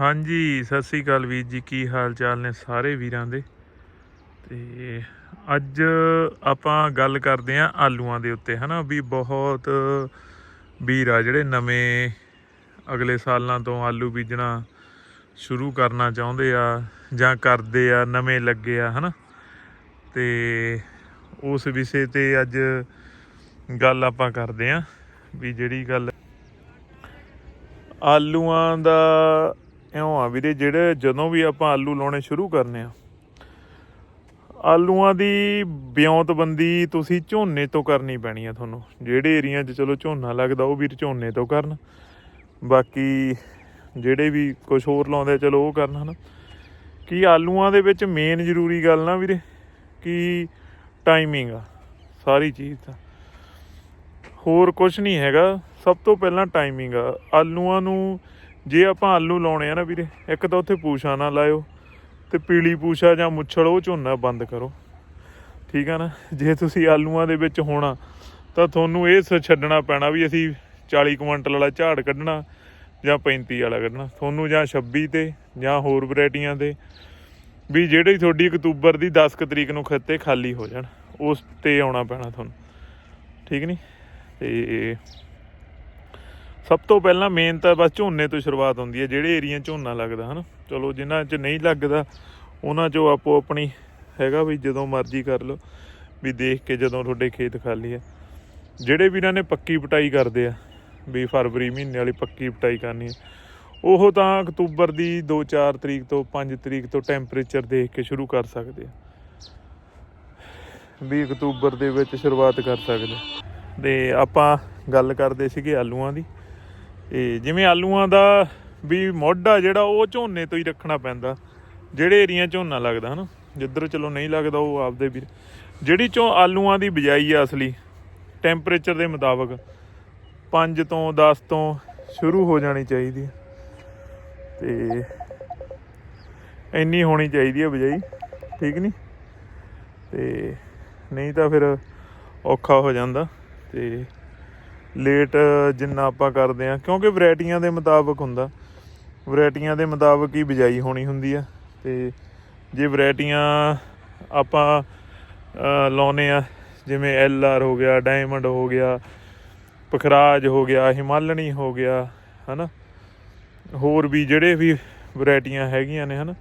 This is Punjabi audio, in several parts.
ਹਾਂਜੀ, ਸਤਿ ਸ੍ਰੀ ਅਕਾਲ ਵੀਰ ਜੀ, ਕੀ ਹਾਲ ਚਾਲ ਨੇ ਸਾਰੇ ਵੀਰਾਂ ਦੇ? ਤੇ ਅੱਜ ਆਪਾਂ ਗੱਲ ਕਰਦੇ ਆਂ ਆਲੂਆਂ ਦੇ ਉੱਤੇ, ਹਨਾ? ਵੀ ਬਹੁਤ ਵੀਰ ਆ ਜਿਹੜੇ ਨਵੇਂ ਅਗਲੇ ਸਾਲਾਂ ਤੋਂ ਆਲੂ ਬੀਜਣਾ ਸ਼ੁਰੂ ਕਰਨਾ ਚਾਹੁੰਦੇ ਆ ਜਾਂ ਕਰਦੇ ਆ, ਨਵੇਂ ਲੱਗੇ ਆ, ਹਨਾ? ਤੇ ਉਸ ਵਿਸ਼ੇ ਤੇ ਅੱਜ ਗੱਲ ਆਪਾਂ ਕਰਦੇ ਆਂ ਵੀ ਜਿਹੜੀ ਗੱਲ ਆਲੂਆਂ ਦਾ ਇਉਂ ਆ ਵੀਰੇ, ਜਿਹੜੇ ਜਦੋਂ ਵੀ ਆਪਾਂ ਆਲੂ ਲਾਉਣੇ ਸ਼ੁਰੂ ਕਰਨੇ ਆ, ਆਲੂਆਂ ਦੀ ਬਿਉਂਤਬੰਦੀ ਤੁਸੀਂ ਝੋਨੇ ਤੋਂ ਕਰਨੀ ਪੈਣੀ ਆ ਤੁਹਾਨੂੰ। ਜਿਹੜੇ ਏਰੀਆ 'ਚ ਚਲੋ ਝੋਨਾ ਲੱਗਦਾ, ਉਹ ਵੀਰ ਝੋਨੇ ਤੋਂ ਕਰਨ। ਬਾਕੀ ਜਿਹੜੇ ਵੀ ਕੁਝ ਹੋਰ ਲਾਉਂਦੇ ਚਲੋ ਉਹ ਕਰਨ ਹਨਾ। ਕੀ ਆਲੂਆਂ ਦੇ ਵਿੱਚ ਮੇਨ ਜ਼ਰੂਰੀ ਗੱਲ ਨਾ ਵੀਰੇ, ਕਿ ਟਾਈਮਿੰਗ ਆ, ਸਾਰੀ ਚੀਜ਼ ਦਾ ਹੋਰ ਕੁਝ ਨਹੀਂ ਹੈਗਾ, ਸਭ ਤੋਂ ਪਹਿਲਾਂ ਟਾਈਮਿੰਗ ਆ। ਆਲੂਆਂ ਨੂੰ ਜੇ ਆਪਾਂ ਆਲੂ ਲਾਉਣੇ ਆ ਨਾ ਵੀਰੇ, ਇੱਕ ਤਾਂ ਉੱਥੇ ਪੂਛਾ ਨਾ ਲਾਇਓ ਤੇ ਪੀਲੀ ਪੂਛਾ ਜਾਂ ਮੁੱਛੜ, ਉਹ ਝੋਨਾ ਬੰਦ ਕਰੋ। ਠੀਕ ਆ ਨਾ? ਜੇ ਤੁਸੀਂ ਆਲੂਆਂ ਦੇ ਵਿੱਚ ਹੋਣਾ, ਤਾਂ ਤੁਹਾਨੂੰ ਇਹ ਸ- ਛੱਡਣਾ ਪੈਣਾ ਵੀ ਅਸੀਂ 40 ਕੁਇੰਟਲ ਵਾਲਾ ਝਾੜ ਕੱਢਣਾ ਜਾਂ 35 ਵਾਲਾ ਕੱਢਣਾ। ਤੁਹਾਨੂੰ ਜਾਂ 26 ਤੇ ਜਾਂ ਹੋਰ ਵੈਰਾਈਟੀਆਂ ਦੇ ਵੀ ਜਿਹੜੀ ਤੁਹਾਡੀ ਅਕਤੂਬਰ ਦੀ 10 ਕੁ ਤਰੀਕ ਨੂੰ ਖੱਤੇ ਖਾਲੀ ਹੋ ਜਾਣ, ਉਸ ਤੇ ਆਉਣਾ ਪੈਣਾ ਤੁਹਾਨੂੰ। ਠੀਕ ਨਹੀਂ ਤੇ ਸਭ ਤੋਂ ਪਹਿਲਾਂ ਮੇਨ ਤਾਂ ਬਸ ਝੋਨੇ ਤੋਂ ਸ਼ੁਰੂਆਤ ਹੁੰਦੀ ਹੈ, ਜਿਹੜੇ ਏਰੀਆ ਝੋਨਾ ਲੱਗਦਾ, ਹਨਾ? ਚਲੋ, ਜਿਨ੍ਹਾਂ 'ਚ ਨਹੀਂ ਲੱਗਦਾ, ਉਹਨਾਂ 'ਚੋਂ ਆਪੋ ਆਪਣੀ ਹੈਗਾ ਵੀ ਜਦੋਂ ਮਰਜ਼ੀ ਕਰ ਲਓ, ਵੀ ਦੇਖ ਕੇ ਜਦੋਂ ਤੁਹਾਡੇ ਖੇਤ ਖਾਲੀ ਹੈ। ਜਿਹੜੇ ਵੀਰਾਂ ਨੇ ਪੱਕੀ ਪਟਾਈ ਕਰਦੇ ਆ, ਵੀ ਫਰਵਰੀ ਮਹੀਨੇ ਵਾਲੀ ਪੱਕੀ ਪਟਾਈ ਕਰਨੀ ਹੈ, ਉਹ ਤਾਂ ਅਕਤੂਬਰ ਦੀ 2-4 ਤਰੀਕ ਤੋਂ 5 ਤਰੀਕ ਤੋਂ ਟੈਂਪਰੇਚਰ ਦੇਖ ਕੇ ਸ਼ੁਰੂ ਕਰ ਸਕਦੇ ਆ। ਵੀ ਅਕਤੂਬਰ ਦੇ ਵਿੱਚ ਸ਼ੁਰੂਆਤ ਕਰ ਸਕਦੇ ਤੇ ਆਪਾਂ ਗੱਲ ਕਰਦੇ ਸੀਗੇ ਆਲੂਆਂ ਦੀ। ਤੇ ਜਿਵੇਂ ਆਲੂਆਂ ਦਾ ਵੀ ਮੋਢਾ ਜਿਹੜਾ, ਉਹ ਝੋਨੇ ਤੋਂ ਹੀ ਰੱਖਣਾ ਪੈਂਦਾ। ਜਿਹੜੇ ਏਰੀਆ ਝੋਨਾ ਲੱਗਦਾ, ਹਨਾ? ਜਿੱਧਰ ਚਲੋ ਨਹੀਂ ਲੱਗਦਾ, ਉਹ ਆਪਦੇ ਵੀਰ ਜਿਹੜੀ ਚੋਂ ਆਲੂਆਂ ਦੀ ਬਿਜਾਈ ਆ ਅਸਲੀ ਟੈਂਪਰੇਚਰ ਦੇ ਮੁਤਾਬਕ 5 ਤੋਂ 10 ਤੋਂ ਸ਼ੁਰੂ ਹੋ ਜਾਣੀ ਚਾਹੀਦੀ ਹੈ ਤੇ ਇੰਨੀ ਹੋਣੀ ਚਾਹੀਦੀ ਹੈ ਬਿਜਾਈ, ਠੀਕ ਨਹੀਂ ਤੇ ਨਹੀਂ ਤਾਂ ਫਿਰ ਔਖਾ ਹੋ ਜਾਂਦਾ। ਤੇ ਲੇਟ ਜਿੰਨਾ ਆਪਾਂ ਕਰਦੇ ਆ ਕਿਉਂਕਿ ਵੈਰਾਈਟੀਆਂ ਦੇ ਮੁਤਾਬਕ ਹੁੰਦਾ। ਵੈਰਾਈਟੀਆਂ ਦੇ ਮੁਤਾਬਕ ਹੀ ਬਿਜਾਈ ਹੋਣੀ ਹੁੰਦੀ ਆ ਤੇ ਜੇ ਵੈਰਾਈਟੀਆਂ ਆਪਾਂ ਅ, ਲਾਉਨੇ ਆ ਜਿਵੇਂ ਐਲ ਆਰ ਹੋ ਗਿਆ ਡਾਇਮੰਡ ਹੋ ਗਿਆ ਪਖਰਾਜ ਹੋ ਗਿਆ ਹਿਮਾਲਣੀ ਹੋ ਗਿਆ ਹਨਾ? ਹੋਰ ਵੀ ਜਿਹੜੇ ਵੀ ਵੈਰਾਈਟੀਆਂ ਹੈਗੀਆਂ ਨੇ ਹਨਾ?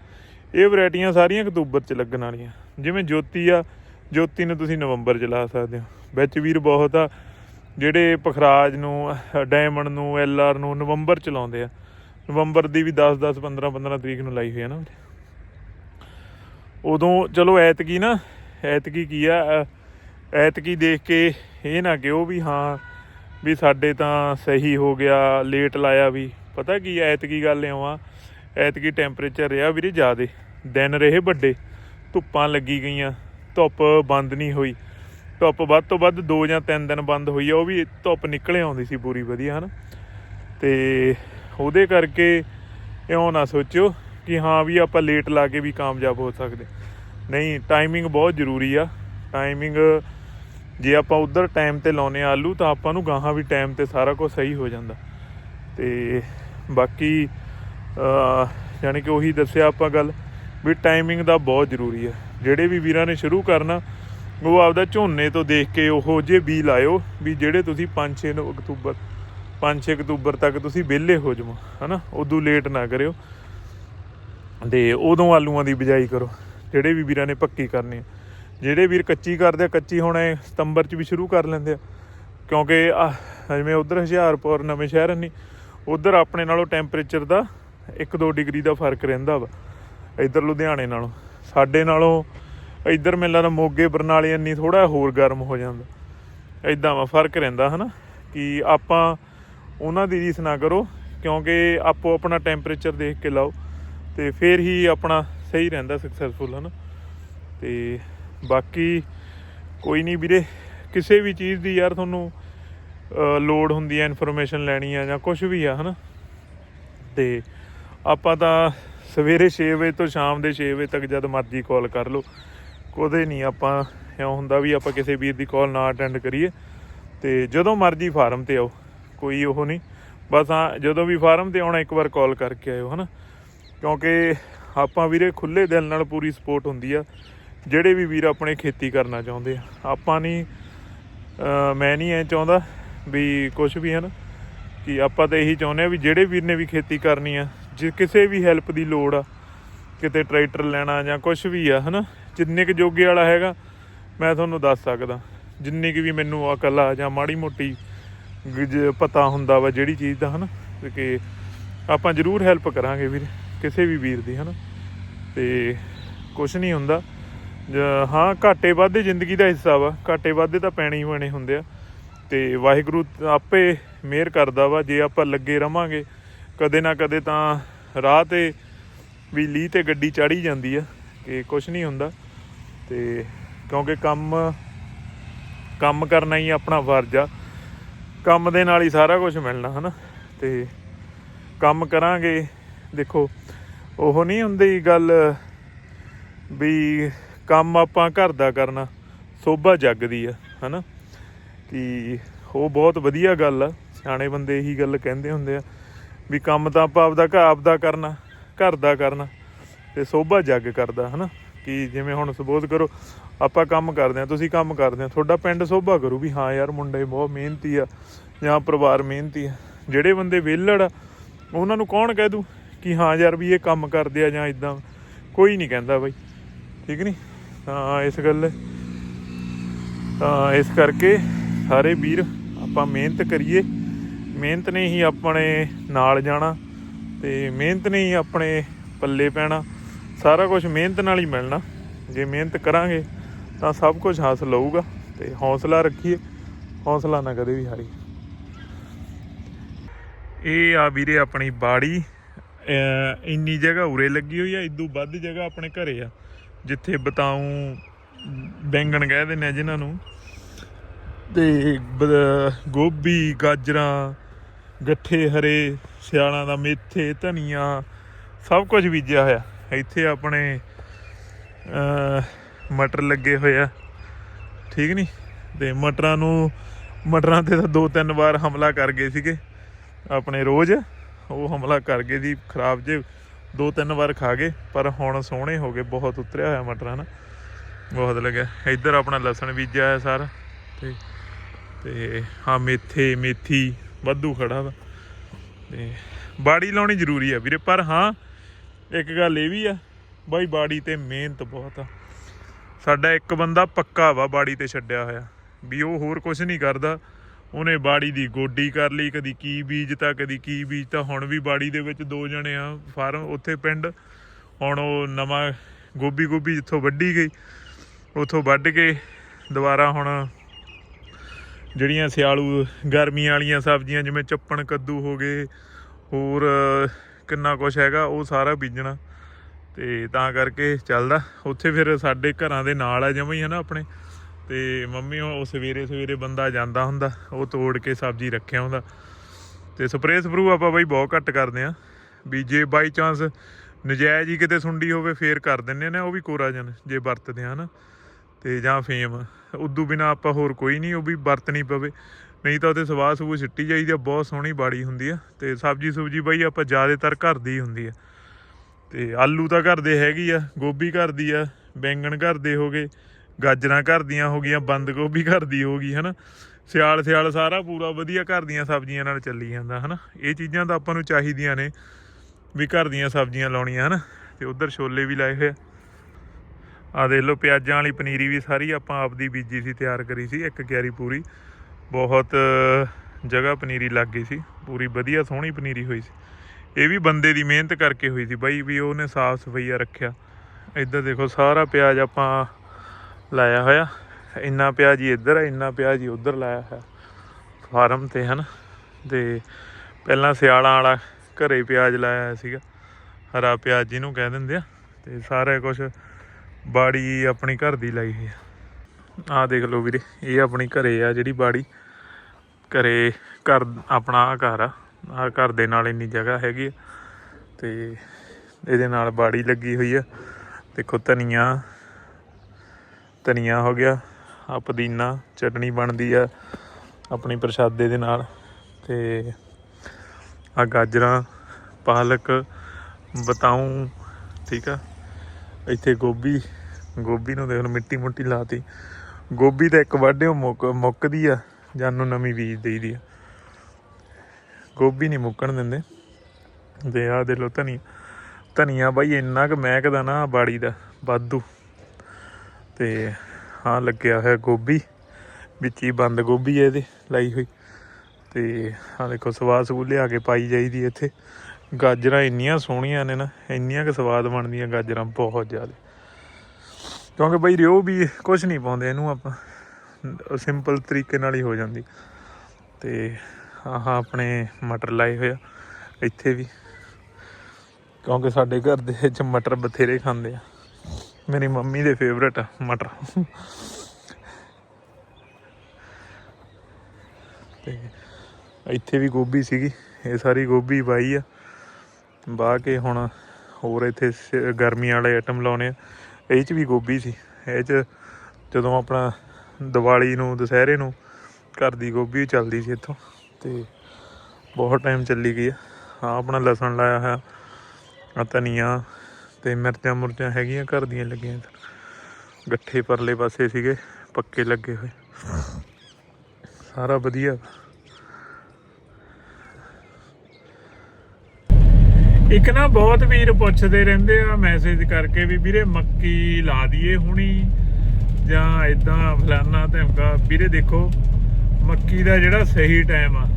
ਇਹ ਵੈਰਾਈਟੀਆਂ ਸਾਰੀਆਂ ਅਕਤੂਬਰ ਚ ਲੱਗਣ ਵਾਲੀਆਂ। ਜਿਵੇਂ ਜੋਤੀ ਆ ਜੋਤੀ ਨੂੰ ਤੁਸੀਂ ਨਵੰਬਰ ਚ ਲਾ ਸਕਦੇ ਹੋ। ਵਿੱਚ ਵੀਰ ਬਹੁਤ ਆ ਜਿਹੜੇ ਪਖਰਾਜ ਨੂੰ, ਡਾਇਮੰਡ ਨੂੰ ਐਲ ਆਰ ਨੂੰ ਨਵੰਬਰ ਚ ਲਾਉਂਦੇ ਆ। ਨਵੰਬਰ ਦੀ ਵੀ 10 10 15 15 ਤਰੀਕ ਨੂੰ ਲਾਈ ਹੋਈ ਹੈ ਨਾ। ਉਦੋਂ, ਚਲੋ ਐਤਕੀ ਨਾ, ਐਤਕੀ ਕੀ ਆ ਐਤਕੀ ਦੇਖ ਕੇ ਇਹ ਨਾ ਕਿਹੋ ਵੀ ਹਾਂ, ਵੀ ਸਾਡੇ ਤਾਂ ਸਹੀ ਹੋ ਗਿਆ, ਲੇਟ ਲਾਇਆ ਵੀ। ਪਤਾ ਕੀ ਐਤਕੀ ਗੱਲ ਇਉਂ ਆ, ਐਤਕੀ ਟੈਂਪਰੇਚਰ ਰਿਹਾ ਵੀਰੇ ਜ਼ਿਆਦੇ। ਦਿਨ ਰਹੇ ਵੱਡੇ, ਧੁੱਪਾਂ ਲੱਗੀ ਗਈਆਂ, ਧੁੱਪ ਬੰਦ ਨਹੀਂ ਹੋਈ। ਧੁੱਪ ਵੱਧ ਤੋਂ ਵੱਧ 2 ਜਾਂ 3 ਦਿਨ ਬੰਦ ਹੋਈ ਆ ਉਹ ਵੀ ਧੁੱਪ ਨਿਕਲੇ ਆਉਂਦੀ ਸੀ ਪੂਰੀ ਵਧੀਆ ਹਨ? ਤੇ ਉਹਦੇ ਕਰਕੇ ਇਉਂ ਨਾ ਸੋਚਿਓ ਕਿ ਹਾਂ ਵੀ ਆਪਾਂ ਲੇਟ ਲਾ ਕੇ ਵੀ ਕਾਮਯਾਬ ਹੋ ਸਕਦੇ। ਨਹੀਂ ਟਾਈਮਿੰਗ ਬਹੁਤ ਜ਼ਰੂਰੀ ਆ। ਟਾਈਮਿੰਗ ਜੇ ਆਪਾਂ ਉਧਰ ਟਾਈਮ ਤੇ ਲਾਉਨੇ ਆ ਆਲੂ ਤਾਂ ਆਪਾਂ ਨੂੰ ਗਾਹਾਂ ਵੀ ਟਾਈਮ ਤੇ ਸਾਰਾ ਕੁਝ ਸਹੀ ਹੋ ਜਾਂਦਾ। ਤੇ ਬਾਕੀ ਅਹ, ਯਾਨੀ ਕਿ ਉਹੀ ਦੱਸਿਆ ਆਪਾਂ ਗੱਲ ਵੀ ਟਾਈਮਿੰਗ ਦਾ ਬਹੁਤ ਜ਼ਰੂਰੀ ਹੈ ਜਿਹੜੇ ਵੀ ਵੀਰਾਂ ਨੇ ਸ਼ੁਰੂ ਕਰਨਾ ਉਹ ਆਪਦਾ ਝੋਨੇ ਤੋਂ ਦੇਖ ਕੇ ਉਹੋ ਜੇ ਬੀ ਲਾਇਓ ਵੀ ਜਿਹੜੇ ਤੁਸੀਂ 5-6 ਅਕਤੂਬਰ 5-6 ਅਕਤੂਬਰ ਤੱਕ ਤੁਸੀਂ ਵਿਹਲੇ ਹੋ ਜਾਵੋ, ਹਨਾ? ਉਦੋਂ ਲੇਟ ਨਾ ਕਰਿਓ। ਤੇ ਉਦੋਂ ਆਲੂਆਂ ਦੀ ਬਿਜਾਈ ਕਰੋ, ਜਿਹੜੇ ਵੀ ਵੀਰਾਂ ਨੇ ਪੱਕੀ ਕਰਨੀ ਆ। ਜਿਹੜੇ ਵੀਰ ਕੱਚੀ ਕਰਦੇ ਆ, ਕੱਚੀ ਹੁਣ ਇਹ ਸਤੰਬਰ ਚ ਵੀ ਸ਼ੁਰੂ ਕਰ ਲੈਂਦੇ ਆ। ਕਿਉਂਕਿ ਆਹ ਜਿਵੇਂ ਉਧਰ ਹੁਸ਼ਿਆਰਪੁਰ ਨਵੇਂ ਸ਼ਹਿਰ ਨਹੀਂ ਉਧਰ ਆਪਣੇ ਨਾਲੋਂ ਟੈਂਪਰੇਚਰ ਦਾ 1-2 ਡਿਗਰੀ ਦਾ ਫ਼ਰਕ ਰਹਿੰਦਾ ਵਾ। ਇੱਧਰ ਲੁਧਿਆਣੇ ਨਾਲੋਂ, ਸਾਡੇ ਨਾਲੋਂ ਇੱਧਰ ਮੈਨੂੰ ਲੱਗਦਾ ਮੋਗੇ ਬਰਨਾਲੇ ਇੰਨੀ ਥੋੜਾ ਹੋਰ ਗਰਮ ਹੋ ਜਾਂਦਾ। ਇਦਾਂ ਵਾ ਫ਼ਰਕ ਰਹਿੰਦਾ ਹਨਾ? ਕਿ ਆਪਾਂ ਉਹਨਾਂ ਦੀ ਰੀਸ ਨਾ ਕਰੋ ਕਿਉਂਕਿ ਆਪੋ ਆਪਣਾ ਟੈਂਪਰੇਚਰ ਦੇਖ ਕੇ ਲਾਓ ਤੇ ਫਿਰ ਹੀ ਆਪਣਾ ਸਹੀ ਰਹਿੰਦਾ ਸਕਸੈਸਫੁਲ ਹਨਾ? ਤੇ ਬਾਕੀ ਕੋਈ ਨਹੀਂ ਵੀਰੇ ਕਿਸੇ ਵੀ ਚੀਜ਼ ਦੀ ਯਾਰ ਤੁਹਾਨੂੰ ਅ, ਲੋੜ ਹੁੰਦੀ ਹੈ ਇਨਫੋਰਮੇਸ਼ਨ ਲੈਣੀ ਆ ਜਾਂ ਕੁਝ ਵੀ ਆ ਹਨਾ? ਤੇ ਆਪਾਂ ਤਾਂ ਸਵੇਰੇ 6 ਵਜੇ ਤੋਂ ਸ਼ਾਮ ਦੇ 6 ਵਜੇ ਤੱਕ ਜਦ ਮਰਜ਼ੀ ਕਾਲ ਕਰ ਲਓ। ਕਦੇ ਨਹੀਂ ਆਪਾਂ ਇਉਂ ਹੁੰਦਾ ਵੀ ਆਪਾਂ ਕਿਸੇ ਵੀਰ ਦੀ ਕਾਲ ਨਾ ਅਟੈਂਡ ਕਰੀਏ, ਤੇ ਜਦੋਂ ਮਰਜ਼ੀ ਫਾਰਮ ਤੇ ਆਓ, ਕੋਈ ਉਹ ਨਹੀਂ। ਬਸ ਹਾਂ, ਜਦੋਂ ਵੀ ਫਾਰਮ ਤੇ ਆਉਣਾ, ਇੱਕ ਵਾਰ ਕਾਲ ਕਰਕੇ ਆਇਓ, ਹਨਾ। ਕਿਉਂਕਿ ਆਪਾਂ ਵੀਰੇ ਖੁੱਲੇ ਦਿਲ ਨਾਲ ਪੂਰੀ ਸਪੋਰਟ ਹੁੰਦੀ ਆ, ਜਿਹੜੇ ਵੀ ਵੀਰ ਆਪਣੇ ਖੇਤੀ ਕਰਨਾ ਚਾਹੁੰਦੇ ਆ। ਆਪਾਂ ਨਹੀਂ ਮੈਂ ਨਹੀਂ ਐ ਚਾਹੁੰਦਾ ਵੀ ਕੁਝ ਵੀ, ਹਨ। ਕਿ ਆਪਾਂ ਤਾਂ ਇਹੀ ਚਾਹੁੰਦੇ ਆ ਵੀ ਜਿਹੜੇ ਵੀਰ ਨੇ ਵੀ ਖੇਤੀ ਕਰਨੀ ਆ, ਜੇ ਕਿਸੇ ਵੀ ਹੈਲਪ ਦੀ ਲੋੜ ਆ, ਕਿਤੇ ਟਰੈਕਟਰ ਲੈਣਾ ਜਾਂ ਕੁਝ ਵੀ ਆ, ਹਨਾ। ਜਿੰਨੇ ਕੁ ਜੋਗੇ ਵਾਲਾ ਹੈਗਾ, ਮੈਂ ਤੁਹਾਨੂੰ ਦੱਸ ਸਕਦਾ। ਜਿੰਨੀ ਕੁ ਵੀ ਮੈਨੂੰ ਅਕਲ ਆ ਜਾਂ ਮਾੜੀ ਮੋਟੀ ਪਤਾ ਹੁੰਦਾ ਵਾ ਜਿਹੜੀ ਚੀਜ਼ ਦਾ, ਹਨਾ? ਤੇ ਕਿ ਆਪਾਂ ਜ਼ਰੂਰ ਹੈਲਪ ਕਰਾਂਗੇ ਵੀਰ, ਕਿਸੇ ਵੀ ਵੀਰ ਦੀ, ਹਨਾ? ਤੇ ਕੁਝ ਨਹੀਂ ਹੁੰਦਾ। ਜ- ਹਾਂ, ਘਾਟੇ ਵਾਧੇ ਜ਼ਿੰਦਗੀ ਦਾ ਹਿੱਸਾ ਵਾ। ਘਾਟੇ ਵਾਧੇ ਤਾਂ ਪੈਣੇ ਹੀ ਪੈਣੇ ਹੁੰਦੇ ਆ। ਤੇ ਵਾਹਿਗੁਰੂ ਆਪੇ ਮਿਹਰ ਕਰਦਾ ਵਾ। ਜੇ ਆਪਾਂ ਲੱਗੇ ਰਵਾਂਗੇ, ਕਦੇ ਨਾ ਕਦੇ ਤਾਂ ਰਾਹ ਤੇ ਵੀ ਲੀ ਤੇ ਗੱਡੀ ਚਾੜੀ ਜਾਂਦੀ ਆ, ਕਿ ਕੁਝ ਨਹੀਂ ਹੁੰਦਾ। ਤੇ ਕਿਉਂਕਿ ਕੰਮ ਕੰਮ ਕਰਨਾ ਹੀ ਆਪਣਾ ਫਰਜ਼ ਆ। ਕੰਮ ਦੇ ਨਾਲ ਹੀ ਸਾਰਾ ਕੁਝ ਮਿਲਣਾ, ਹਨਾ? ਤੇ ਕੰਮ ਕਰਾਂਗੇ। ਦੇਖੋ, ਉਹ ਨਹੀਂ ਹੁੰਦੀ ਗੱਲ ਵੀ ਕੰਮ ਆਪਾਂ ਘਰ ਦਾ ਕਰਨਾ, ਸੋਭਾ ਜੱਗ ਦੀ ਆ, ਹਨਾ? ਕਿ ਉਹ ਬਹੁਤ ਵਧੀਆ ਗੱਲ ਆ। ਸਿਆਣੇ ਬੰਦੇ ਇਹੀ ਗੱਲ ਕਹਿੰਦੇ ਹੁੰਦੇ ਆ ਵੀ ਕੰਮ ਤਾਂ ਆਪਾਂ ਆਪਦਾ ਘਰ ਆਪਦਾ ਕਰਨਾ, ਘਰ ਦਾ ਕਰਨਾ ਤੇ ਸੋਭਾ ਜੱਗ ਕਰਦਾ, ਹਨਾ? ਕਿ ਜਿਵੇਂ ਹੁਣ ਸਪੋਜ਼ ਕਰੋ, ਆਪਾਂ ਕੰਮ ਕਰਦੇ ਆ ਤੁਸੀਂ ਕੰਮ ਕਰਦੇ ਆ ਤੁਹਾਡਾ ਪਿੰਡ ਸੋਭਾ ਕਰੂ ਵੀ ਹਾਂ ਯਾਰ ਮੁੰਡੇ ਬਹੁਤ ਮਿਹਨਤੀ ਆ, ਜਾਂ ਪਰਿਵਾਰ ਮਿਹਨਤੀ ਆ, ਜਿਹੜੇ ਬੰਦੇ ਵਿਹਲੜ ਆ, ਉਹਨਾਂ ਨੂੰ ਕੌਣ ਕਹਿ ਦੂ ਕਿ ਹਾਂ ਯਾਰ ਵੀ ਇਹ ਕੰਮ ਕਰਦੇ ਆ ਜਾਂ ਇਦਾਂ ਕੋਈ ਨਹੀਂ ਕਹਿੰਦਾ ਬਾਈ, ਠੀਕ ਨਹੀਂ? ਤਾਂ ਇਸ ਗੱਲ, ਤਾਂ ਇਸ ਕਰਕੇ ਸਾਰੇ ਵੀਰ ਆਪਾਂ ਮਿਹਨਤ ਕਰੀਏ, ਮਿਹਨਤ ਨੇ ਹੀ ਆਪਣੇ ਨਾਲ ਜਾਣਾ ਤੇ ਮਿਹਨਤ ਨੇ ਹੀ ਆਪਣੇ ਪੱਲੇ ਪੈਣਾ। ਸਾਰਾ ਕੁਝ ਮਿਹਨਤ ਨਾਲ ਹੀ ਮਿਲਣਾ। ਜੇ ਮਿਹਨਤ ਕਰਾਂਗੇ ਤਾਂ ਸਭ ਕੁਝ ਹਾਸਲ ਹੋਊਗਾ ਤੇ ਹੌਸਲਾ ਰੱਖੀਏ, ਹੌਸਲਾ ਨਾ ਕਦੇ ਵੀ ਹਾਰੀ ਇਹ ਆ ਵੀਰੇ ਆਪਣੀ ਬਾੜੀ। ਇੰਨੀ ਜਗ੍ਹਾ ਉਰੇ ਲੱਗੀ ਹੋਈ ਆ ਇਦੋਂ ਵੱਧ ਜਗ੍ਹਾ ਆਪਣੇ ਘਰੇ ਆ, ਜਿੱਥੇ ਬਤਾਉ ਬੈਂਗਣ ਕਹਿ ਦਿੰਦੇ ਆ ਜਿਨ੍ਹਾਂ ਨੂੰ। ਤੇ ਗੋਭੀ, ਗਾਜਰਾਂ, ਗੱਠੇ ਹਰੇ, ਸਿਆਲਾਂ ਦਾ ਮੇਥੇ, ਧਨੀਆ, ਸਭ ਕੁਝ ਬੀਜਿਆ ਹੋਇਆ। ਇੱਥੇ ਆਪਣੇ ਮਟਰ ਲੱਗੇ ਹੋਏ ਆ। ਠੀਕ ਨਹੀਂ ਤੇ ਮਟਰਾਂ ਨੂੰ, ਮਟਰਾਂ ਤੇ ਤਾਂ ਦੋ ਤਿੰਨ ਵਾਰ ਹਮਲਾ ਕਰ ਗਏ ਸੀਗੇ। ਆਪਣੇ ਰੋਜ਼ ਉਹ ਹਮਲਾ ਕਰ ਗਏ ਸੀ, ਖਰਾਬ ਜੇ ਦੋ ਤਿੰਨ ਵਾਰ ਖਾ ਗਏ, ਪਰ ਹੁਣ ਸੋਹਣੇ ਹੋ ਗਏ, ਬਹੁਤ ਉਤਰਿਆ ਹੋਇਆ ਮਟਰਾਂ ਨਾ। ਬਹੁਤ ਲੱਗਿਆ। ਇੱਧਰ ਆਪਣਾ ਲਸਣ ਬੀਜਿਆ ਹੋਇਆ ਸਾਰਾ। ਤੇ ਤੇ ਹਾਂ ਮੇਥੇ, ਮੇਥੀ, ਵਾਧੂ ਖੜਾ ਵਾ। ਤੇ ਬਾੜੀ ਲਾਉਣੀ ਜ਼ਰੂਰੀ ਆ ਵੀਰੇ, ਪਰ ਹਾਂ ਇੱਕ ਗੱਲ ਇਹ ਵੀ ਆ, ਬਾਈ ਬਾੜੀ ਤੇ ਮਿਹਨਤ ਬਹੁਤ ਆ। ਸਾਡਾ ਇੱਕ ਬੰਦਾ ਪੱਕਾ ਵਾ ਬਾੜੀ ਤੇ ਛੱਡਿਆ ਹੋਇਆ, ਵੀ ਉਹ ਹੋਰ ਕੁਝ ਨਹੀਂ ਕਰਦਾ। ਉਹਨੇ ਬਾੜੀ ਦੀ ਗੋਡੀ ਕਰ ਲਈ, ਕਦੀ ਕੀ ਬੀਜਤਾ ਕਦੀ ਕੀ ਬੀਜਤਾ ਹੁਣ ਵੀ ਬਾੜੀ ਦੇ ਵਿੱਚ ਦੋ ਜਣੇ ਆ, ਫਾਰਮ ਉੱਥੇ ਪਿੰਡ। ਹੁਣ ਉਹ ਨਵਾਂ ਗੋਭੀ ਗੋਭੀ ਜਿੱਥੋਂ ਵੱਢੀ ਗਈ, ਉਥੋਂ ਵੱਢ ਕੇ ਦੁਬਾਰਾ ਹੁਣ ਜਿਹੜੀਆਂ ਸਿਆਲੂ ਗਰਮੀਆਂ ਵਾਲੀਆਂ ਸਬਜ਼ੀਆਂ, ਜਿਵੇਂ ਚੱਪਣ, ਕੱਦੂ ਹੋ ਗਏ, ਹੋਰ ਕਿੰਨਾ ਕੁਝ ਹੈਗਾ, ਉਹ ਸਾਰਾ ਬੀਜਣਾ। ਤੇ ਤਾਂ ਕਰਕੇ ਚੱਲਦਾ। ਉੱਥੇ ਫਿਰ ਸਾਡੇ ਘਰਾਂ ਦੇ ਨਾਲ ਆ ਜਮਾਂ ਹੀ ਨਾ ਆਪਣੇ। ਤੇ ਮੰਮੀ ਉਹ ਸਵੇਰੇ ਸਵੇਰੇ ਬੰਦਾ ਜਾਂਦਾ ਹੁੰਦਾ, ਉਹ ਤੋੜ ਕੇ ਸਬਜ਼ੀ ਰੱਖਿਆ ਹੁੰਦਾ। ਤੇ ਸਪਰੇਅ ਸਪਰੂ ਆਪਾਂ ਬਈ ਬਹੁਤ ਘੱਟ ਕਰਦੇ ਆ ਵੀ ਜੇ ਬਾਈ ਚਾਂਸ ਨਜਾਇਜ਼ ਹੀ ਕਿਤੇ ਸੁੰਡੀ ਹੋਵੇ, ਫੇਰ ਕਰ ਦਿੰਨੇ ਨੇ, ਉਹ ਵੀ ਕੋਰਾਜਨ ਜੇ ਵਰਤਦੇ ਆ ਹਨਾ। ਤੇ ਜਾਂ ਫੇਮ। ਉਦੋਂ ਬਿਨਾ ਆਪਾਂ ਹੋਰ ਕੋਈ ਨਹੀਂ, ਉਹ ਵੀ ਵਰਤਣੀ ਪਵੇ। ਨਹੀਂ ਤਾਂ ਉਹਦੇ ਸਵਾਹ ਸਬੂ ਸਿੱਟੀ ਜਾਈਦੀ ਆ, ਬਹੁਤ ਸੋਹਣੀ ਬਾੜੀ ਹੁੰਦੀ ਆ ਤੇ ਸਬਜੀ ਸੁਬਜੀ ਬਾਈ ਆਪਾਂ ਜ਼ਿਆਦਾਤਰ ਘਰ ਦੀ ਹੁੰਦੀ ਆ। ਤੇ ਆਲੂ ਤਾਂ ਘਰ ਦੇ ਹੈਗੀ ਆ, ਗੋਭੀ ਘਰ ਦੀ ਆ, ਬੈਂਗਣ ਘਰ ਦੇ ਹੋ ਗਏ, ਗਾਜਰਾਂ ਘਰ ਦੀਆਂ ਹੋ ਗਈਆਂ, ਬੰਦ ਗੋਭੀ ਘਰ ਦੀ ਹੋ ਗਈ, ਹਨਾ। ਸਿਆਲ ਸਿਆਲ ਸਾਰਾ ਪੂਰਾ ਵਧੀਆ ਘਰ ਦੀਆਂ ਸਬਜ਼ੀਆਂ ਨਾਲ ਚੱਲੀ ਜਾਂਦਾ, ਹਨਾ। ਇਹ ਚੀਜ਼ਾਂ ਤਾਂ ਆਪਾਂ ਨੂੰ ਚਾਹੀਦੀਆਂ ਨੇ ਵੀ ਘਰ ਦੀਆਂ ਸਬਜ਼ੀਆਂ ਲਾਉਣੀਆਂ, ਹਨਾ। ਤੇ ਉਧਰ ਛੋਲੇ ਵੀ ਲਾਏ ਹੋਏ ਆ। ਆ ਦੇਖ ਲਓ, ਪਿਆਜ਼ਾਂ ਵਾਲੀ ਪਨੀਰੀ ਵੀ ਸਾਰੀ ਆਪਾਂ ਆਪਦੀ ਬੀਜੀ ਸੀ, ਤਿਆਰ ਕਰੀ ਸੀ, ਇੱਕ ਕਿਆਰੀ ਪੂਰੀ। ਬਹੁਤ ਜਗ੍ਹਾ ਪਨੀਰੀ ਲੱਗ ਗਈ ਸੀ। ਪੂਰੀ ਵਧੀਆ ਸੋਹਣੀ ਪਨੀਰੀ ਹੋਈ ਸੀ। ਇਹ ਵੀ ਬੰਦੇ ਦੀ ਮਿਹਨਤ ਕਰਕੇ ਹੋਈ ਸੀ ਬਾਈ, ਵੀ ਉਹਨੇ ਸਾਫ਼ ਸਫਾਈਆ ਰੱਖਿਆ। ਇੱਧਰ ਦੇਖੋ ਸਾਰਾ ਪਿਆਜ਼ ਆਪਾਂ ਲਾਇਆ ਹੋਇਆ। ਇੰਨਾ ਪਿਆਜ਼ ਹੀ ਇੱਧਰ ਹੈ ਇੰਨਾ ਪਿਆਜ਼ ਹੀ ਉੱਧਰ ਲਾਇਆ ਹੋਇਆ। ਫਾਰਮ ਤੇ ਹਨ। ਤੇ ਪਹਿਲਾਂ ਸਿਆਲਾਂ ਵਾਲਾ ਘਰੇ ਪਿਆਜ਼ ਲਾਇਆ ਹੋਇਆ ਸੀਗਾ। ਹਰਾ ਪਿਆਜ਼ ਜਿਹਨੂੰ ਕਹਿ ਦਿੰਦੇ ਆ। ਤੇ ਸਾਰਾ ਕੁਝ ਬਾੜੀ ਆਪਣੀ ਘਰ ਦੀ ਲਾਈ ਹੋਈ ਆ। ਆਹ ਦੇਖ ਲਓ ਵੀਰੇ, ਇਹ ਆਪਣੀ ਘਰੇ ਆ ਜਿਹੜੀ ਬਾੜੀ। ਘਰੇ ਘਰ, ਆਪਣਾ ਆਹ ਘਰ ਆ। ਆਹ ਘਰ ਦੇ ਨਾਲ ਇੰਨੀ ਜਗ੍ਹਾ ਹੈਗੀ ਆ। ਤੇ ਇਹਦੇ ਨਾਲ ਬਾੜੀ ਲੱਗੀ ਹੋਈ ਆ। ਦੇਖੋ, ਧਨੀਆ ਧਨੀਆ ਹੋ ਗਿਆ ਆ ਪੁਦੀਨਾ ਚਟਣੀ ਬਣਦੀ ਆ ਆਪਣੀ ਪ੍ਰਸ਼ਾਦੇ ਦੇ ਨਾਲ। ਤੇ ਆ ਗਾਜਰਾਂ, ਪਾਲਕ ਬਤਾਉਂ ਠੀਕ ਆ। ਇੱਥੇ ਗੋਭੀ ਗੋਭੀ ਨੂੰ ਦੇਖ ਲਓ ਮਿੱਟੀ ਮੁੱਟੀ ਲਾਤੀ। ਗੋਭੀ ਤਾਂ ਇੱਕ ਵਾਢਿਓ ਮੁੱਕ, ਮੁੱਕਦੀ ਆ ਜਾਨੂੰ ਨਵੀਂ ਬੀਜ ਦੇਈਦੀ ਆ। ਗੋਭੀ ਨਹੀਂ ਮੁੱਕਣ ਦਿੰਦੇ। ਤੇ ਆ ਦੇ ਲੋ ਧਨੀਆ ਧਨੀਆ ਬਾਈ ਇੰਨਾ ਕੁ ਮਹਿਕਦਾ ਨਾ ਬਾੜੀ ਦਾ, ਵਾਧੂ। ਤੇ ਹਾਂ ਲੱਗਿਆ ਹੋਇਆ ਗੋਭੀ, ਵਿੱਚ ਹੀ ਬੰਦ ਗੋਭੀ ਹੈ ਇਹਦੇ, ਲਾਈ ਹੋਈ। ਤੇ ਹਾਂ ਦੇਖੋ, ਸਵਾਦ ਸਬੂਲ ਲਿਆ ਕੇ ਪਾਈ ਜਾਈਦੀ ਇੱਥੇ। ਗਾਜਰਾਂ ਇੰਨੀਆਂ ਸੋਹਣੀਆਂ ਨੇ ਨਾ, ਇੰਨੀਆਂ ਕੁ ਸਵਾਦ ਬਣਦੀਆਂ ਗਾਜਰਾਂ ਬਹੁਤ ਜ਼ਿਆਦਾ। ਕਿਉਂਕਿ ਬਈ ਰਿਓ ਵੀ ਕੁਝ ਨਹੀਂ ਪਾਉਂਦੇ, ਇਹਨੂੰ ਆਪਾਂ ਸਿੰਪਲ ਤਰੀਕੇ ਨਾਲ ਹੀ ਹੋ ਜਾਂਦੀ। ਤੇ ਆਹ ਆਪਣੇ ਮਟਰ ਲਾਏ ਹੋਇਆ ਇੱਥੇ ਵੀ। ਕਿਉਂਕਿ ਸਾਡੇ ਘਰ ਦੇ ਵਿੱਚ ਮਟਰ ਬਥੇਰੇ ਖਾਂਦੇ ਆ। ਮੇਰੀ ਮੰਮੀ ਦੇ ਫੇਵਰਟ ਆ ਮਟਰ। ਤੇ ਇੱਥੇ ਵੀ ਗੋਭੀ ਸੀਗੀ, ਇਹ ਸਾਰੀ ਗੋਭੀ ਬਾਈ ਆ। ਬਾਹ ਕੇ ਹੁਣ ਹੋਰ ਇੱਥੇ ਗਰਮੀ ਵਾਲੇ ਆਈਟਮ ਲਾਉਣੇ ਆ। ਇਹ ਚ ਵੀ ਗੋਭੀ ਸੀ। ਇਹ ਚ ਜਦੋਂ ਆਪਣਾ ਦੀਵਾਲੀ ਨੂੰ, ਦੁਸਹਿਰੇ ਨੂੰ ਘਰ ਦੀ ਗੋਭੀ ਚੱਲਦੀ ਸੀ ਇੱਥੋਂ ਤੇ ਬਹੁਤ ਟਾਈਮ ਚੱਲੀ ਗਈ ਆ। ਹਾਂ ਆਪਣਾ ਲਸਣ ਲਾਇਆ ਹੋਇਆ ਆ ਧਨੀਆ ਤੇ ਮਿਰਚਾਂ ਮੁਰਚਾਂ ਹੈਗੀਆਂ ਘਰ ਦੀਆਂ ਲੱਗੀਆਂ ਇੱਧਰ। ਗੱਠੇ ਪਰਲੇ ਪਾਸੇ ਸੀਗੇ, ਪੱਕੇ ਲੱਗੇ ਹੋਏ। ਸਾਰਾ ਵਧੀਆ। ਇੱਕ ਨਾ ਬਹੁਤ ਵੀਰ ਪੁੱਛਦੇ ਰਹਿੰਦੇ ਆ ਮੈਸੇਜ ਕਰਕੇ ਵੀ ਵੀਰੇ ਮੱਕੀ ਲਾ ਦਈਏ ਹੁਣੀ ਜਾਂ ਇਦਾਂ ਫਲਾਨਾ ਧਮਕਾ। ਵੀਰੇ ਦੇਖੋ, ਮੱਕੀ ਦਾ ਜਿਹੜਾ ਸਹੀ ਟਾਈਮ ਆ,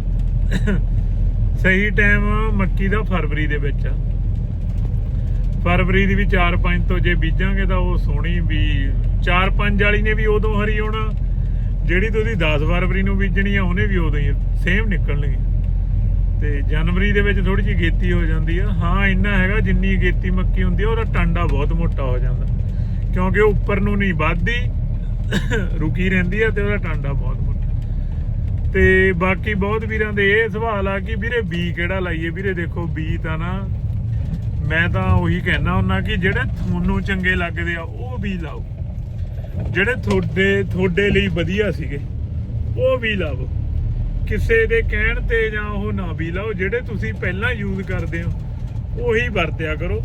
ਸਹੀ ਟਾਈਮ ਮੱਕੀ ਦਾ ਫਰਵਰੀ ਦੇ ਵਿੱਚ ਆ। ਫਰਵਰੀ ਦੀ ਵੀ 4-5 ਤੋਂ ਜੇ ਬੀਜਾਂਗੇ ਤਾਂ ਉਹ ਸੋਹਣੀ ਵੀ 4-5 ਵਾਲੀ ਨੇ ਵੀ ਉਦੋਂ ਹਰੀ ਹੋਣਾ, ਜਿਹੜੀ ਤੁਸੀਂ 10 ਫਰਵਰੀ ਨੂੰ ਬੀਜਣੀ ਆ, ਉਹਨੇ ਵੀ ਉਦੋਂ ਹੀ ਸੇਮ ਨਿਕਲਣਗੇ ਤੇ ਜਨਵਰੀ ਦੇ ਵਿੱਚ ਥੋੜੀ ਜਿਹੀ ਗੇਤੀ ਹੋ ਜਾਂਦੀ ਆ। ਹਾਂ, ਇੰਨਾ ਹੈਗਾ, ਜਿੰਨੀ ਗੇਤੀ ਮੱਕੀ ਹੁੰਦੀ ਆ, ਉਹਦਾ ਟਾਂਡਾ ਬਹੁਤ ਮੋਟਾ ਹੋ ਜਾਂਦਾ। ਕਿਉਂਕਿ ਉਹ ਉੱਪਰ ਨੂੰ ਨਹੀਂ ਵੱਧਦੀ, ਰੁਕੀ ਰਹਿੰਦੀ ਆ ਤੇ ਉਹਦਾ ਟਾਂਡਾ ਬਹੁਤ ਮੋਟਾ। ਤੇ ਬਾਕੀ ਬਹੁਤ ਵੀਰਾਂ ਦੇ ਇਹ ਸਵਾਲ ਆ ਕਿ ਵੀਰੇ ਬੀ ਕਿਹੜਾ ਲਾਈਏ? ਵੀਰੇ ਦੇਖੋ, ਬੀ ਤਾਂ ਨਾ, ਮੈਂ ਤਾਂ ਉਹੀ ਕਹਿਣਾ ਹੁੰਦਾ ਕਿ ਜਿਹੜੇ ਤੁਹਾਨੂੰ ਚੰਗੇ ਲੱਗਦੇ ਆ, ਉਹ ਵੀ ਲਾਓ। ਜਿਹੜੇ ਤੁਹਾਡੇ ਤੁਹਾਡੇ ਲਈ ਵਧੀਆ ਸੀਗੇ, ਉਹ ਵੀ ਲਾਓ ਕਿਸੇ ਦੇ ਕਹਿਣ ਤੇ ਜਾਂ ਉਹ ਨਾ ਵੀ ਲਾਓ, ਜਿਹੜੇ ਤੁਸੀਂ ਪਹਿਲਾਂ ਯੂਜ਼ ਕਰਦੇ ਹੋ, ਉਹੀ ਵਰਤਿਆ ਕਰੋ।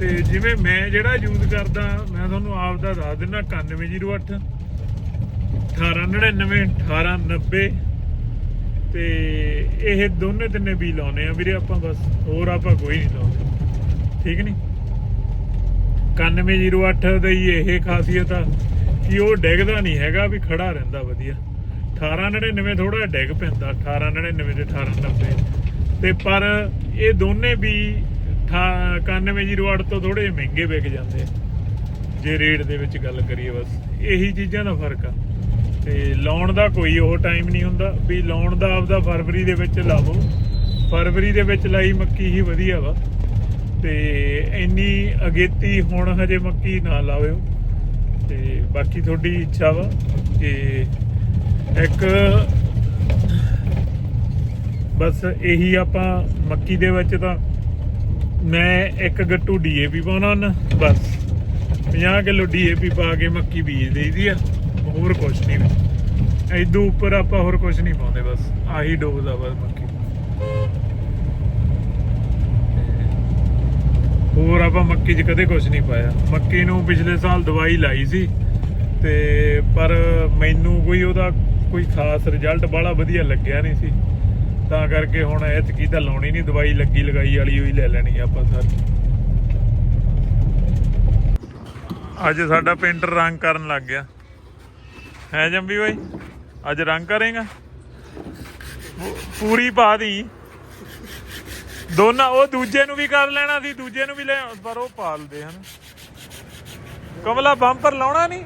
ਤੇ ਜਿਵੇਂ ਮੈਂ ਜਿਹੜਾ ਯੂਜ਼ ਕਰਦਾ, ਮੈਂ ਤੁਹਾਨੂੰ ਆਪ ਦਾ ਦੱਸ ਦਿੰਦਾ 9108 1899 1890 ਤੇ ਇਹ ਦੋਨੇ ਤਿੰਨੇ ਵੀ ਲਾਉਨੇ ਆ ਵੀਰੇ ਆਪਾਂ ਬਸ, ਹੋਰ ਆਪਾਂ ਕੋਈ ਨਹੀਂ ਲਾਉਂਦੇ। ਠੀਕ ਨਹੀਂ 9108 ਦੀ ਇਹ ਖਾਸੀਅਤ ਆ ਕਿ ਉਹ ਡਿੱਗਦਾ ਨਹੀਂ ਹੈਗਾ, ਵੀ ਖੜਾ ਰਹਿੰਦਾ ਵਧੀਆ। 1899 ਥੋੜਾ ਡਿੱਗ ਪੈਂਦਾ 1899 ਤੇ 1890 ਤੇ ਪਰ ਇਹ ਦੋਨੇ ਵੀ 9108 ਤੋਂ ਥੋੜੇ ਮਹਿੰਗੇ ਵਿਕ ਜਾਂਦੇ ਆ। ਜੇ ਰੇਟ ਦੇ ਵਿੱਚ ਗੱਲ ਕਰੀਏ ਬਸ, ਇਹੀ ਚੀਜ਼ਾਂ ਦਾ ਫ਼ਰਕ ਆ। ਤੇ ਲਾਉਣ ਦਾ ਕੋਈ ਉਹ ਟਾਈਮ ਨਹੀਂ ਹੁੰਦਾ, ਵੀ ਲਾਉਣ ਦਾ ਆਪਦਾ ਫਰਵਰੀ ਦੇ ਵਿੱਚ ਲਾਵੋ। ਫਰਵਰੀ ਦੇ ਵਿੱਚ ਲਾਈ ਮੱਕੀ ਹੀ ਵਧੀਆ ਵਾ। ਤੇ ਇੰਨੀ ਅਗੇਤੀ ਹੁਣ ਹਜੇ ਮੱਕੀ ਨਾ ਲਾਵਿਓ ਤੇ ਬਾਕੀ ਤੁਹਾਡੀ ਇੱਛਾ ਵਾ ਕਿ ਇੱਕ ਬਸ ਇਹੀ ਆਪਾਂ ਮੱਕੀ ਦੇ ਵਿੱਚ ਤਾਂ ਮੈਂ ਇੱਕ ਗੱਟੂ ਡੀਏਪੀ ਪਾਉਣਾ ਹੁੰਦਾ ਬਸ। 50 ਕਿਲੋ ਡੀਏਪੀ ਪਾ ਕੇ ਮੱਕੀ ਬੀਜ ਦੇਈਦੀ ਆ, ਹੋਰ ਕੁਝ ਨਹੀਂ। ਐਦੂ ਉੱਪਰ ਆਪਾਂ ਹੋਰ ਕੁਝ ਨਹੀਂ ਪਾਉਂਦੇ, ਬਸ ਆਹੀ ਡੋਜ਼ ਆ ਬਸ ਮੱਕੀ ਹੋਰ ਆਪਾਂ ਮੱਕੀ 'ਚ ਕਦੇ ਕੁਝ ਨਹੀਂ ਪਾਇਆ। ਮੱਕੀ ਨੂੰ ਪਿਛਲੇ ਸਾਲ ਦਵਾਈ ਲਾਈ ਸੀ, ਤੇ ਪਰ ਮੈਨੂੰ ਕੋਈ ਉਹਦਾ ਕੋਈ ਖਾਸ ਰਿਜ਼ਲਟ ਬਾਹਲਾ ਵਧੀਆ ਲੱਗਿਆ ਨਹੀਂ ਸੀ। ਤਾਂ ਕਰਕੇ ਹੁਣ ਐਤਕੀ ਤਾਂ ਲਾਉਣੀ ਨਹੀਂ, ਦਵਾਈ ਲੱਗੀ ਲਗਾਈ ਵਾਲੀ ਹੋਈ ਲੈ ਲੈਣੀ ਆਪਾਂ ਸਾਰੀ। ਅੱਜ ਸਾਡਾ ਪੇਂਟਰ ਰੰਗ ਕਰਨ ਲੱਗ ਗਿਆ। ਹੈ ਜੰਬੀ ਬਾਈ? ਅੱਜ ਰੰਗ ਕਰੇਗਾ? ਪੂਰੀ ਪਾ ਦੀ। ਦੋਨਾਂ, ਉਹ ਦੂਜੇ ਨੂੰ ਵੀ ਕਰ ਲੈਣਾ ਸੀ, ਦੂਜੇ ਨੂੰ ਵੀ ਲੈ, ਪਰ ਉਹ ਪਾਲਦੇ ਹਨ। ਕਮਲਾ, ਬੰਪਰ ਲਾਉਣਾ ਨਹੀਂ?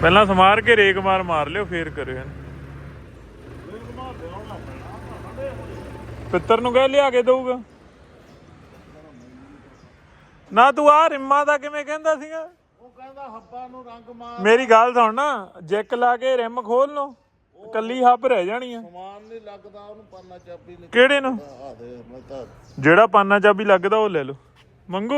ਪਹਿਲਾਂ ਸਮਾਰ ਕੇ ਰੇਕ ਮਾਰ ਮਾਰ ਲਿਓ ਫੇਰ ਕਰਿਓ ਹਨ ਪਿੱਤਰ ਨੂੰ ਕਹਿ ਲਿਆ ਕੇ ਦਊਗਾ। ਨਾ ਤੂੰ ਆ ਰਿੰਮਾ ਦਾ ਕਿਵੇਂ ਕਹਿੰਦਾ ਸੀਗਾ? ਉਹ ਕਹਿੰਦਾ ਹੱਬਾਂ ਨੂੰ ਰੰਗ ਮਾਰ। ਮੇਰੀ ਗੱਲ ਸੁਣ ਨਾ ਜੈਕ ਲਾ ਕੇ ਰਿਮ ਖੋਲ ਲਓ ਕੱਲੀ ਹੱਬ ਰਹਿ ਜਾਣੀ ਆ। ਸਮਾਨ ਨਹੀਂ ਲੱਗਦਾ ਉਹਨੂੰ ਪੰਨਾ ਚਾਬੀ ਕਿਹੜੇ ਨੂੰ? ਜਿਹੜਾ ਪਾਨਾ ਚਾਬੀ ਲੱਗਦਾ ਉਹ ਲੈ ਲਓ। ਮੰਗੂ